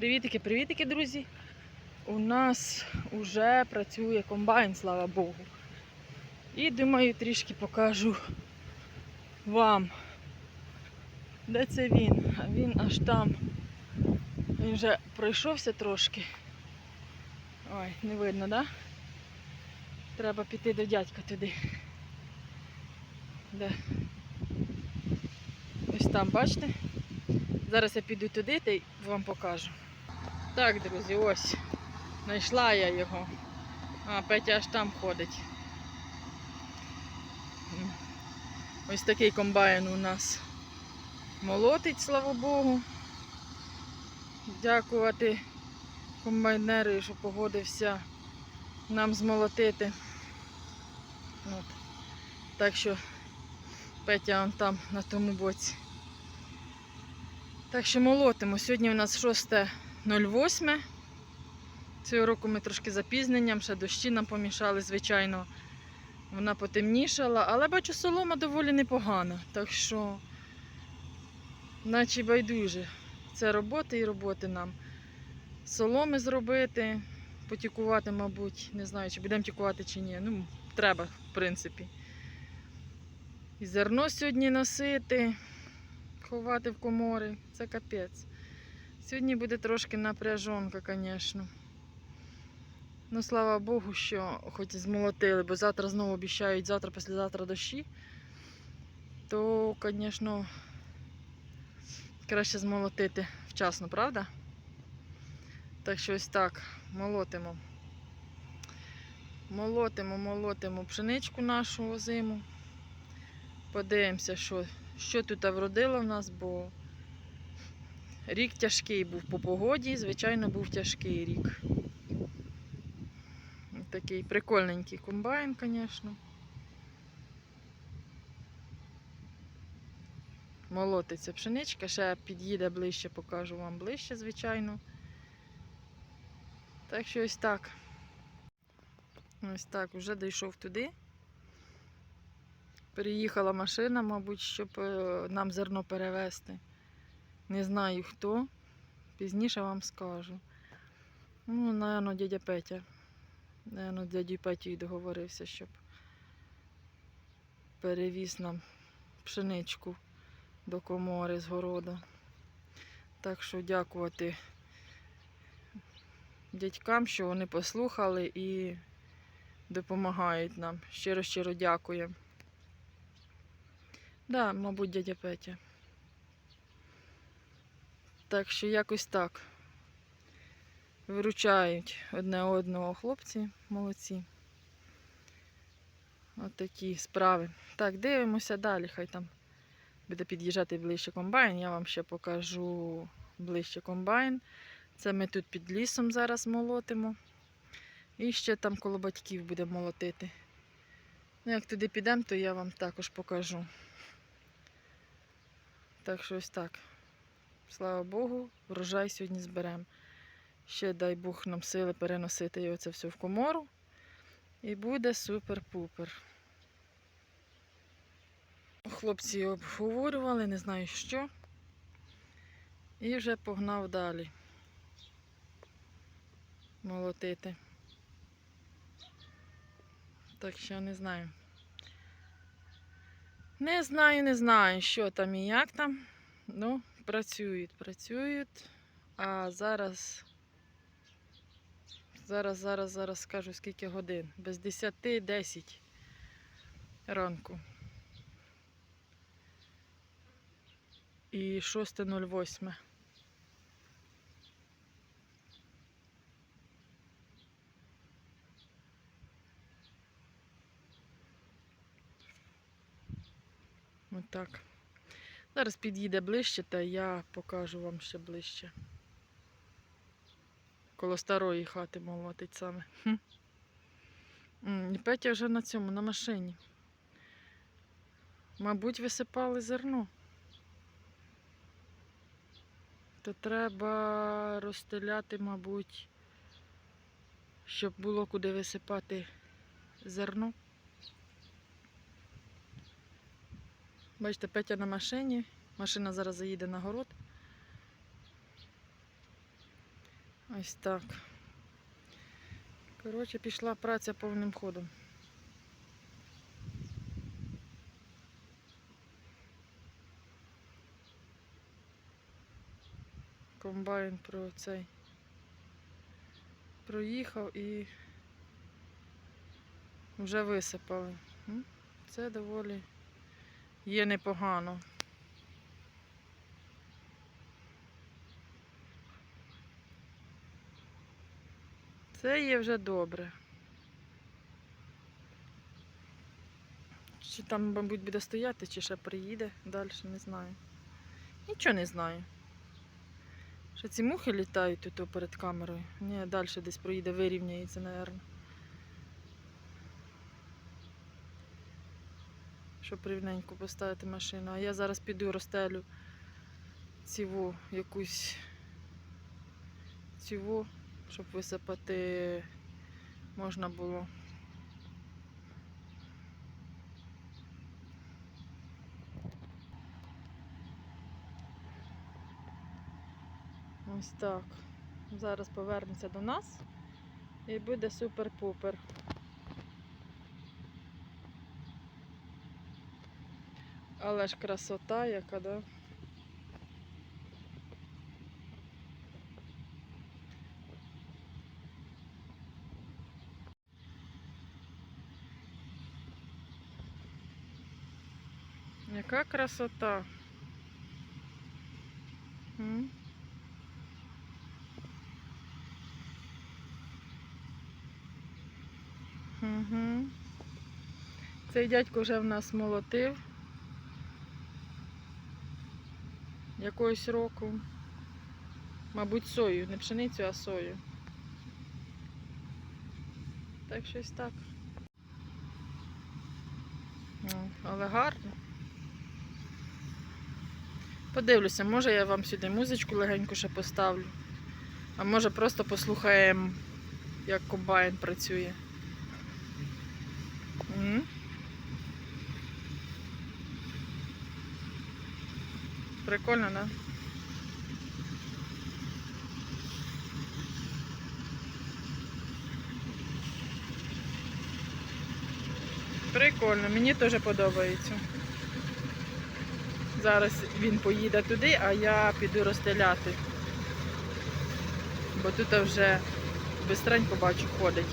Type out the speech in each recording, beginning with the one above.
Привітики, привітики, друзі. У нас вже працює комбайн, слава Богу. І думаю, трішки покажу вам. Де це він? А він аж там. Він вже пройшовся трошки. Ой, не видно, да? Треба піти до дядька туди. Де? Ось там, бачите? Зараз я піду туди та й вам покажу. Так, друзі, ось. Знайшла я його. А, Петя аж там ходить. Ось такий комбайн у нас молотить, слава Богу. Дякувати комбайнеру, що погодився нам змолотити. От. Так що Петя он там на тому боці. Так що молотимо. Сьогодні у нас 6.08. Цього року ми трошки запізненням, ще дощі нам помішали, звичайно. Вона потемнішала, але бачу, солома доволі непогана. Так що, наче байдуже. Це роботи і роботи нам. Соломи зробити, потікувати, мабуть. Не знаю, чи будемо тікувати чи ні. Ну, треба, в принципі. І зерно сьогодні носити ховати в комори. Це капець. Сьогодні буде трошки напряжонка, звісно. Ну, слава Богу, що хоч змолотили, бо завтра знову обіцяють, завтра, післязавтра дощі. То, звісно, краще змолотити вчасно, правда? Так що ось так, молотимо. Молотимо, молотимо пшеничку нашу озиму. Подивимося, що що тут вродило в нас, бо рік тяжкий був по погоді, звичайно, був тяжкий рік. Такий прикольненький комбайн, звісно. Молотиться пшеничка, ще під'їде ближче, покажу вам ближче, звичайно. Так що ось так. Ось так, вже дійшов туди. Приїхала машина, мабуть, щоб е, нам зерно перевезти. Не знаю хто. Пізніше вам скажу. Ну, напевно, дядя Петя. Напевно, дядю Петю договорився, щоб перевіз нам пшеничку до комори з городу. Так що дякувати дядькам, що вони послухали і допомагають нам. Щиро-щиро дякуємо. Да, мабуть, дядя Петя. Так що якось так. Виручають одне одного хлопці, молодці. От такі справи. Так, дивимося далі. Хай там буде під'їжджати ближче комбайн. Я вам ще покажу ближче комбайн. Це ми тут під лісом зараз молотимо. І ще там коло батьків буде молотити. Ну, як туди підемо, то я вам також покажу. Так що ось так. Слава Богу, врожай сьогодні зберемо. Ще дай Бог нам сили переносити його це все в комору. І буде супер-пупер. Хлопці обговорювали, не знаю що. І вже погнав далі. Молотити. Так що не знаю. Не знаю, не знаю, що там і як там. Ну, працюють, працюють. А зараз, зараз, зараз, зараз скажу скільки годин. Без 10-10 ранку. І 6.08. Отак. Зараз під'їде ближче, та я покажу вам ще ближче. Коло старої хати молотить саме. Хм. І Петя вже на цьому, на машині. Мабуть, висипали зерно. То треба розстеляти, мабуть, щоб було куди висипати зерно. Бачите, Петя на машині. Машина зараз заїде на город. Ось так. Коротше, пішла праця повним ходом. Комбайн про цей проїхав і вже висипали. Це доволі є непогано. Це є вже добре. Чи там, мабуть, буде стояти, чи ще приїде далі, не знаю. Нічого не знаю. Що ці мухи літають тут перед камерою. Ні, далі десь проїде, вирівняється, мабуть. Щоб рівненько поставити машину. А я зараз піду розстелю ціву якусь ціву, щоб висипати можна було. Ось так. Зараз повернеться до нас і буде супер-пупер. Але ж красота яка, да? Яка красота. М? Угу. Цей дядько вже в нас молотив. Якогось року. Мабуть, сою, не пшеницю, а сою. Так щось так. Ну, Але гарно. Подивлюся, може я вам сюди музичку легеньку ще поставлю. А може просто послухаємо, як комбайн працює. М? Прикольно, да? Прикольно, мені теж подобається. Зараз він поїде туди, а я піду розстеляти. Бо тут вже бистренько бачу ходить.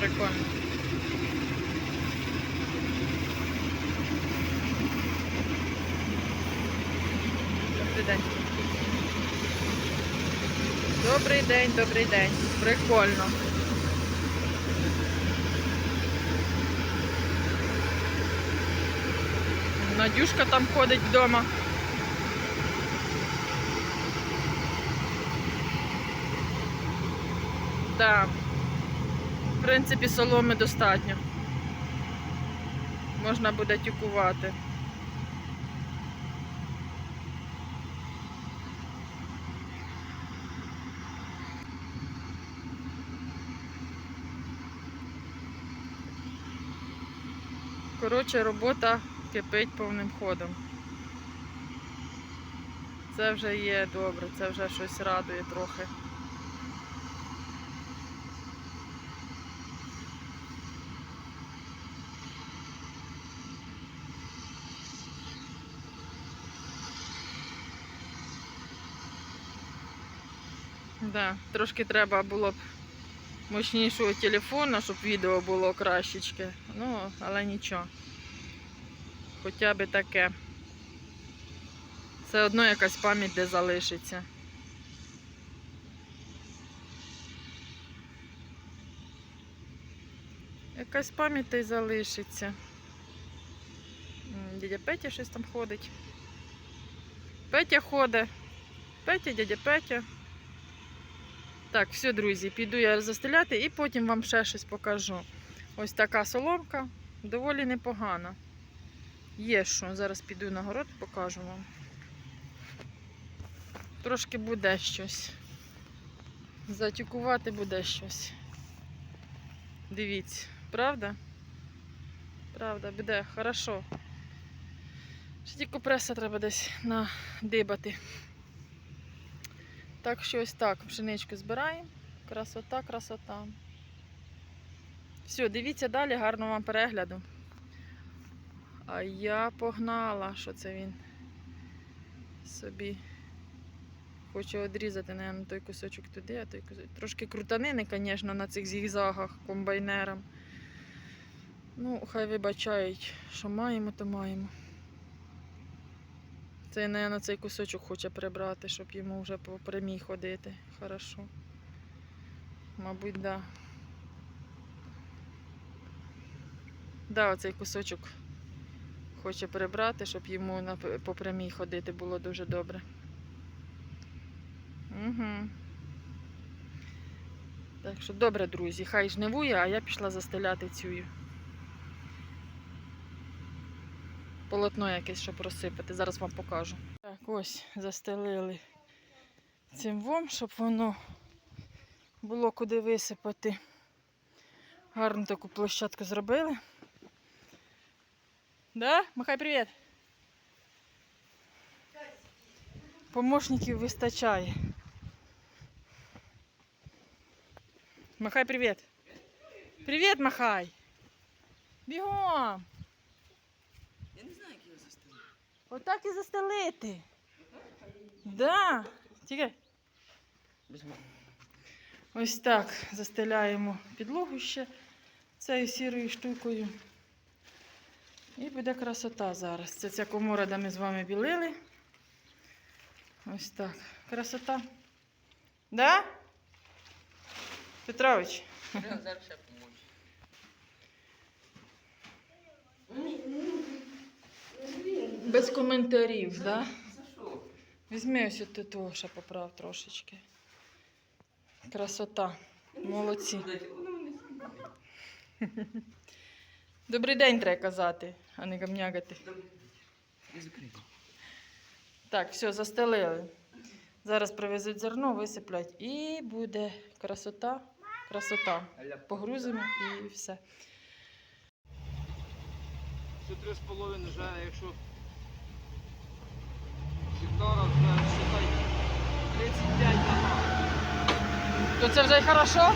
Прикольно. Добрий день. Добрий день, добрий день. Прикольно. Надюшка там ходить вдома. Так. В принципі, соломи достатньо. Можна буде тюкувати. Коротше, робота кипить повним ходом. Це вже є добре, це вже щось радує трохи. Да, трошки треба було б мощнішого телефона, щоб відео було кращечке. Ну, але нічого. Хоча б таке. Все одно якась пам'ять де залишиться. Якась пам'ять й залишиться. Дядя Петя щось там ходить. Петя ходить. Петя, дядя Петя. Так, все, друзі, піду я застеляти і потім вам ще щось покажу. Ось така соломка, доволі непогана. Є що, зараз піду на город, покажу вам. Трошки буде щось. Затюкувати буде щось. Дивіться, правда? Правда, буде хорошо. Ще тільки преса треба десь надибати. Так що ось так, пшеничку збираємо. Красота, красота. Все, дивіться далі, гарного вам перегляду. А я погнала, що це він собі хоче відрізати, наверное, той кусочок туди, а той кусочок. Трошки крутанини, звісно, на цих зігзагах комбайнерам. Ну, хай вибачають, що маємо, то маємо. Цей, наверное, цей кусочок хоче прибрати, щоб йому вже по прямій ходити. Хорошо. Мабуть, да. Да, оцей кусочок хоче прибрати, щоб йому по прямій ходити було дуже добре. Угу. Так що добре, друзі, хай жнивує, а я пішла застеляти цю. Полотно якесь, щоб розсипати. Зараз вам покажу. Так, ось застелили цим вом, щоб воно було куди висипати. Гарну таку площадку зробили. Да? Махай привіт. Помощників вистачає. Махай привіт. Привіт, махай. Бігом. Я не знаю, як його застелити. Отак і застелити. Да. Тільки ось так застеляємо підлогу ще цією сірою штукою. І буде красота зараз. Це ця комора, де ми з вами білили. Ось так. Красота. Да? Петрович? Я зараз ще поможу. Без коментарів, да? За що? Візьми ось тут того ще поправ трошечки. Красота. Молодці. Добрий день треба казати, а не гамнягати. Так, все, застелили. Зараз привезуть зерно, висиплять і буде красота. Красота. Погрузимо і все. Це три з половиною вже, якщо гектара вже считай 35 ага. То це вже й хорошо?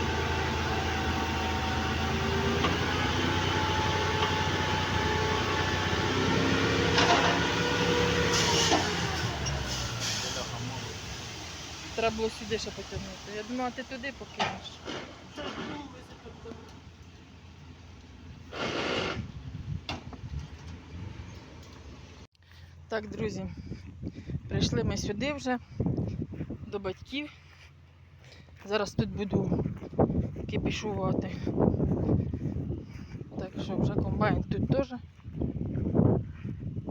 Треба було сюди ще потягнути. Я думала, ти туди покинеш. Так, друзі, прийшли ми сюди вже до батьків. Зараз тут буду кипішувати. Так що вже комбайн тут теж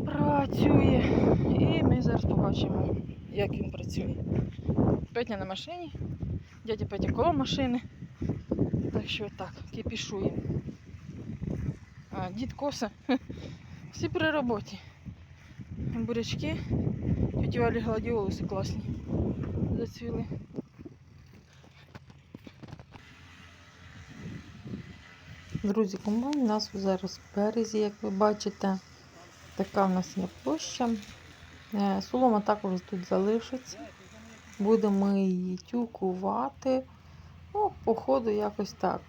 працює. І ми зараз побачимо, як він працює. Петя на машині, дядя Петя коло машини. Так що так, кипішуємо. А, дід коса. Всі при роботі. Бурячки, Валі гладіолуси класні. Зацвіли. Друзі, комбайн у нас зараз в березі, як ви бачите. Така в нас є площа. Е, Солома також тут залишиться. Будемо її тюкувати. Ну, по ходу якось так.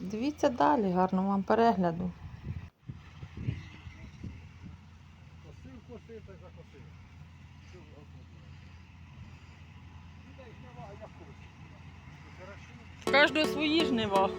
Дивіться далі, гарного вам перегляду. Косив, косив, так закосив. Кожного свої жнива.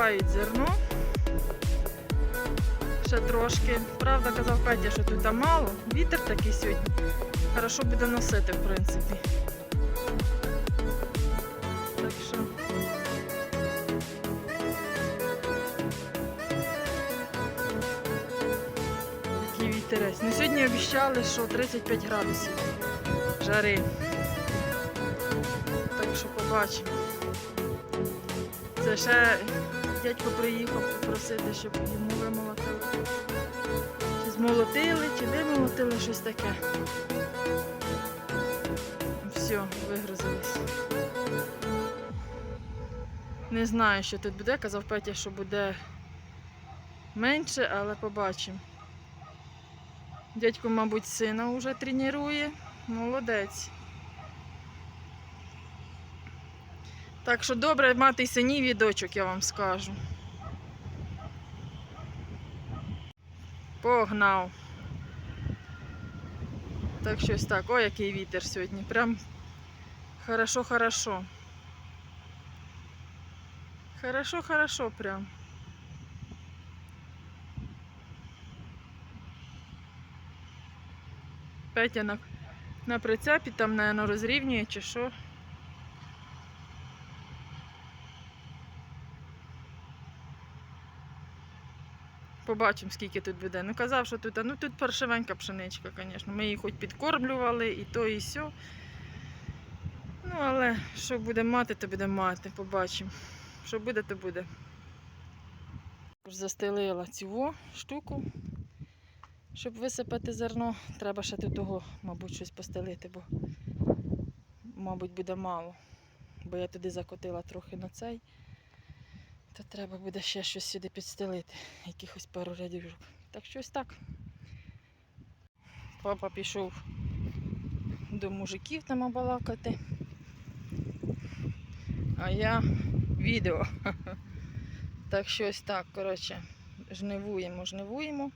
Висипають зерно. Ще трошки. Правда, казав Петя, що тут мало. Вітер такий сьогодні. Хорошо буде носити, в принципі. Так що. Такий вітерець. Ну, сьогодні обіцяли, що 35 градусів жари. Так що побачимо. Це ще дядько приїхав попросити, щоб йому вимолотили. Чи змолотили, чи вимолотили щось таке. Все, вигрузились. Не знаю, що тут буде. Казав Петя, що буде менше, але побачимо. Дядько, мабуть, сина вже тренує. Молодець. Так що добре мати синів і дочок, я вам скажу. Погнав. Так щось так. Ой, який вітер сьогодні. Прям хорошо, хорошо. Хорошо, хорошо прям. Петя на, на прицепі там, наверное, розрівнює чи що. Побачимо, скільки тут буде. Ну казав, що тут, а ну тут паршивенька пшеничка, звісно. Ми її хоч підкормлювали, і то, і сьо. Ну, але що буде мати, то буде мати. Побачимо. Що буде, то буде. Застелила цю штуку, щоб висипати зерно. Треба ще до того, мабуть, щось постелити, бо, мабуть, буде мало. Бо я туди закотила трохи на цей. То треба буде ще щось сюди підстелити, якихось пару рядів. Так щось так. Папа пішов до мужиків там обалакати. А я відео. Так щось так, коротше, жнивуємо, жнивуємо.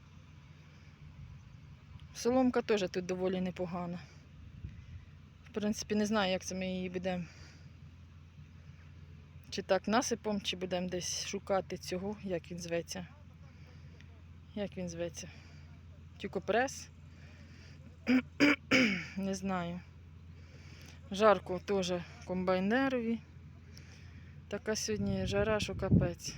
Соломка теж тут доволі непогана. В принципі, не знаю, як це ми її будемо. Чи так насипом, чи будемо десь шукати цього, як він зветься. Як він зветься? Тюкопрес. Не знаю. Жарко теж комбайнерові. Така сьогодні жара, що капець.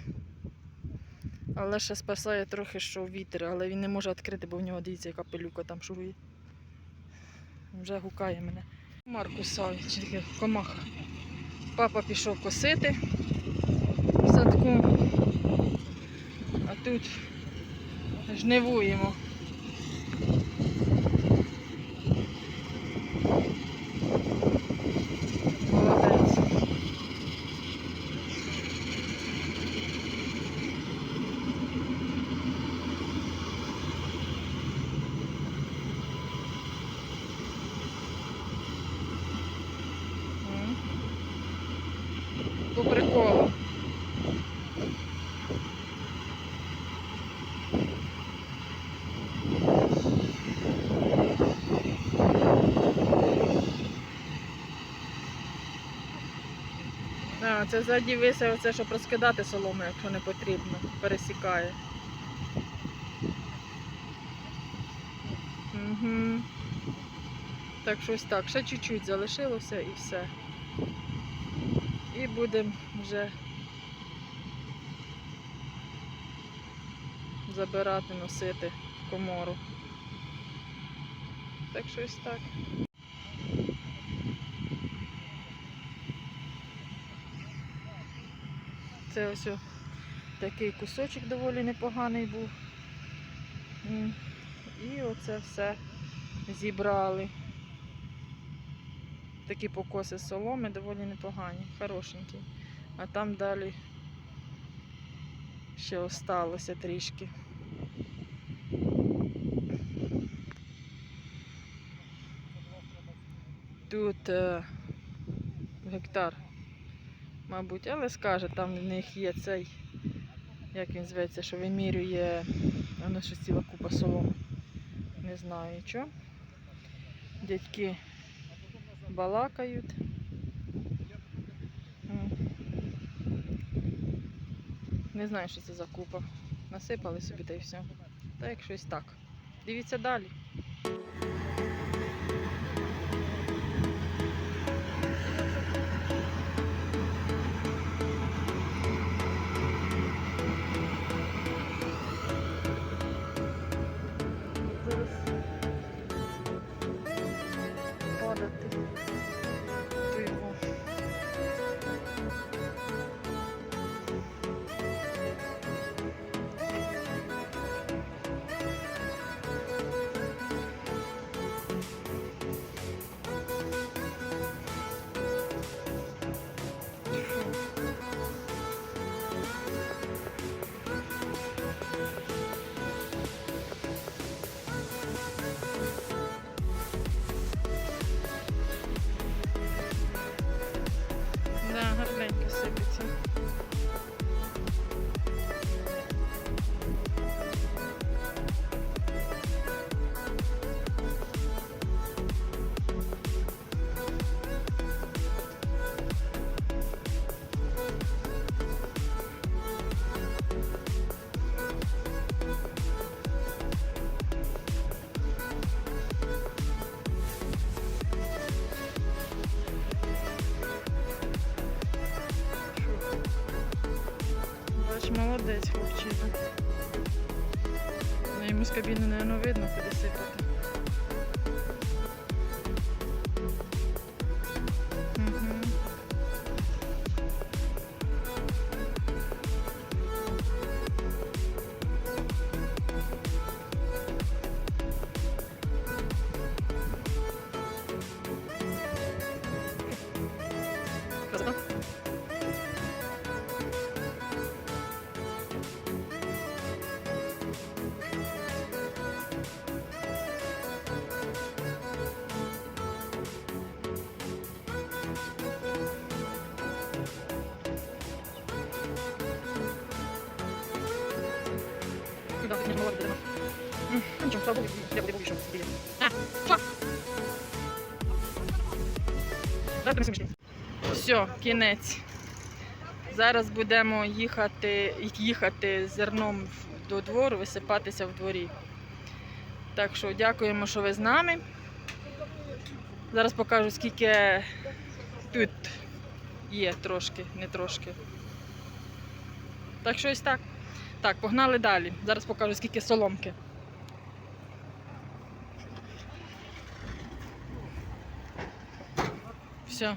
Але ще спасає трохи, що вітер, але він не може відкрити, бо в нього дивіться, яка пилюка там шурує. Вже гукає мене. Марку Саві, чи таке комаха. Папа пішов косити в садку, а тут жнивуємо. Молодець. М. По приколу. А, це ззаді висив це, щоб розкидати солому, якщо не потрібно. Пересікає. Угу. Так, щось так. Ще чуть-чуть залишилося і все. І будемо вже забирати, носити в комору. Так щось так. Це ось такий кусочок доволі непоганий був. І оце все зібрали. Такі покоси соломи доволі непогані, хорошенькі. А там далі ще осталося трішки. Тут е, гектар, мабуть, але скаже, там в них є цей, як він зветься, що вимірює, воно ще ціла купа соломи. Не знаю що. Дядьки балакають. Не знаю, що це за купа. Насипали собі та й все. Та як щось так. Дивіться далі. Ну, кабіни, мабуть, видно, куди Да, не. М, ну Ничего, слава богу, я буду еще сидели. А, что? Дай принесу. Все, кінець. Зараз будемо їхати, їхати зерном до двору, висипатися в дворі. Так що дякуємо, що ви з нами. Зараз покажу, скільки тут є трошки, не трошки. Так що ось так. Так, погнали далі. Зараз покажу, скільки соломки. Все.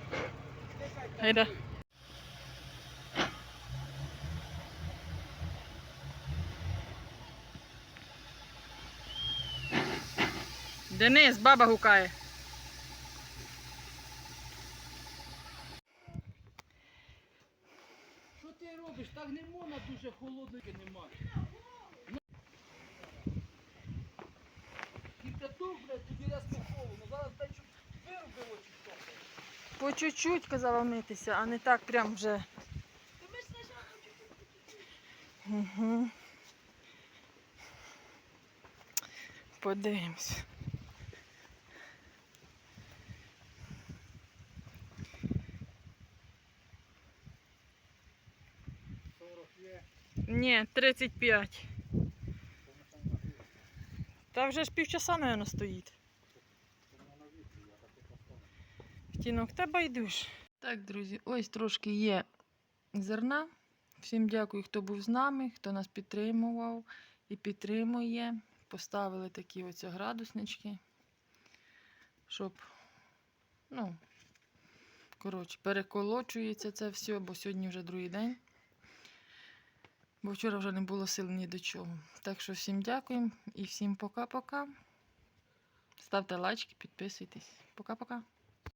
Гайда. Денис, баба гукає. Що ти робиш? Так не можна дуже холодно немає. Кипяток, блядь, тобі раз не холодно. Зараз дай щоб вирубило чи що. По чуть-чуть казала митися, а не так прям вже. Угу. Подивимось. Ні, 35. Та вже ж півчаса, мабуть, стоїть. Втінок, та байдуже. Так, друзі, ось трошки є зерна. Всім дякую, хто був з нами, хто нас підтримував і підтримує. Поставили такі ось градуснички, щоб, ну, коротше, переколочується це все, бо сьогодні вже другий день. Бо вчора вже не було сил ні до чого. Так що всім дякуємо і всім пока-пока. Ставте лайки, підписуйтесь. Пока-пока.